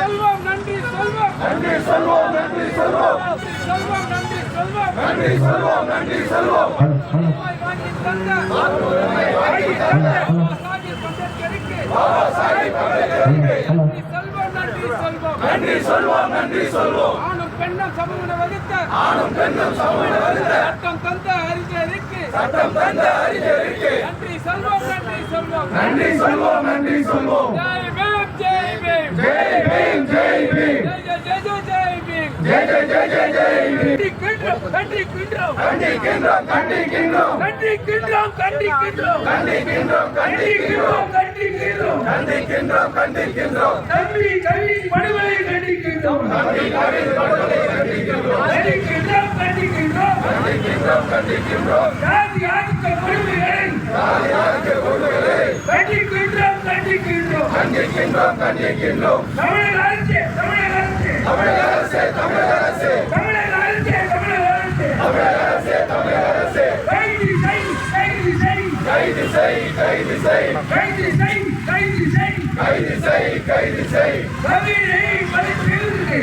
சொல்வோம் நன்றி சொல்வோம். நன்றி சொல்வோம் நன்றி சொல்வோம். நன்றி சட்டம் தந்த அறிஞருக்கு. சட்டம் தந்த அறிஞருக்கு. சொல்வோம் நன்றி சொல்வோம் ஜெய் பீம் ஜெய் பீம். ஜெய் பீம் ஜெய் ஜெய் ஜெய் பீம். கண்டிக்கின்றோம் கண்டிக்கின்றோம் கண்டிக்கின்றோம் கண்டிக்கின்றோம் கண்டிக்கின்றோம் கண்டிக்கின்றோம் கண்டிக்கின்றோம் கண்டிக்கின்றோம் கண்டிக்கின்றோம் கண்டிக்கின்றோம் கல்வி கல்வி படுகொலை கண்டிக்கின்றோம் கல்வி கல்வி படுகொலை கண்டிக்கின்றோம் கண்டிக்கின்றோம் கண்டிக்கின்றோம் கண்டிக்கின்றோம் கண்டிக்கின்றோம் ஜாதி ஆதிக்க கண்டிக்கின்றோம் கண்டிக்கின்றோம் கண்டிக்கின்றோம் தமிழக அரசு தமிழக அரசு தமிழக அரசே தமிழக அரசே தமிழக அரசு தமிழக அரசு தமிழக அரசே தமிழக அரசே கைது செய் கைது செய் கைது செய் கைது செய் கைது செய் கைது செய் கைது செய் கைது செய் தமிழை மதிப்பிற்கு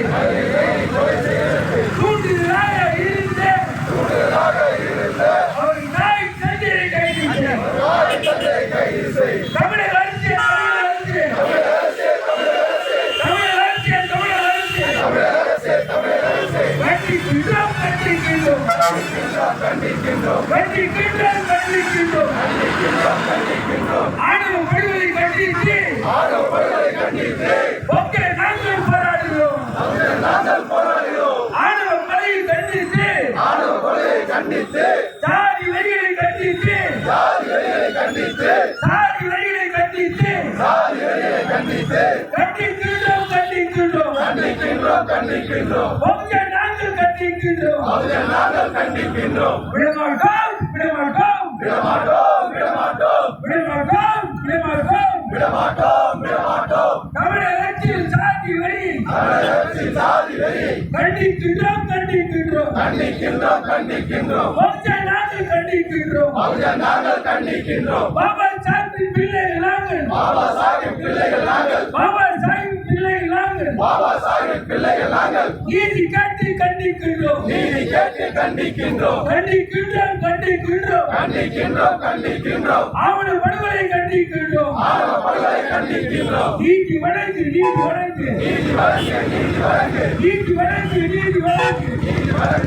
கண்டிக்கின்றோம் கண்டிக்கின்றோம். கண்டிக்கின்றோம் கண்டிக்கின்றோம். ஆணவ படுகொலை கண்டித்து ஆணவ படுகொலை கண்டித்து ஒக்கே நாங்கள் போராடுகிறோம் நாங்கள் போராடுகிறோம் ஆணவ கொலையை கண்டித்து ஆணவ கொலையை கண்டித்து சாதி வரிகளை கண்டித்து ஜாதி வரிகளை கண்டித்து சாதி வரிகளை கண்டித்து ஜாதி வரிகளை கண்டித்து கண்டிக்கின்றோம் கண்டிக்கின்றோம் கண்டிக்கின்றோம் கண்டிக்கின்றோம் ஒக்கே நாங்கள் கண்டிக்கின்றோம். அதை நாங்கள் கண்டிக்கின்றோம். விடமாட்டோம் விடமாட்டோம். விடமாட்டோம் விடமாட்டோம். விடமாட்டோம் விடமாட்டோம். விடமாட்டோம் விடமாட்டோம். தமிழகத்தில் சாதி வரி தமிழகத்தில் ஜாதி வரி கண்டிக்கின்றோம் கண்டிக்கின்றோம். கண்டிக்கின்றோம் கண்டிக்கின்றோம். ஒக்கே நாங்கள் கண்டிக்கின்றோம். அதை நாங்கள் கண்டிக்கின்றோம். பாபா சாஹிப் பிள்ளைகள் நாங்கள். பாபா சாஹிப் பிள்ளைகள் நாங்கள் பாபா சாஹிப் பிள்ளைகள் நாங்கள் பாபா சாஹிப் பிள்ளைகள் நாங்கள் நீதி கேட்டு கண்டிக்கின்றோம். நீதி கேட்டு கண்டிக்கின்றோம். கண்டிக்கின்றோம் கண்டிக்கின்றோம். கண்டிக்கின்றோம் கண்டிக்கின்றோம். ஆவண படுகொலை கண்டிக்கின்றோம். ஆணவ படுகொலை கண்டிக்கின்றோம். நீதி வழங்கு நீதி வழங்கு. நீதி வழங்கு நீதி வழங்கு. நீதி வழங்கு நீதி வழங்கு. நீதி வழங்கு.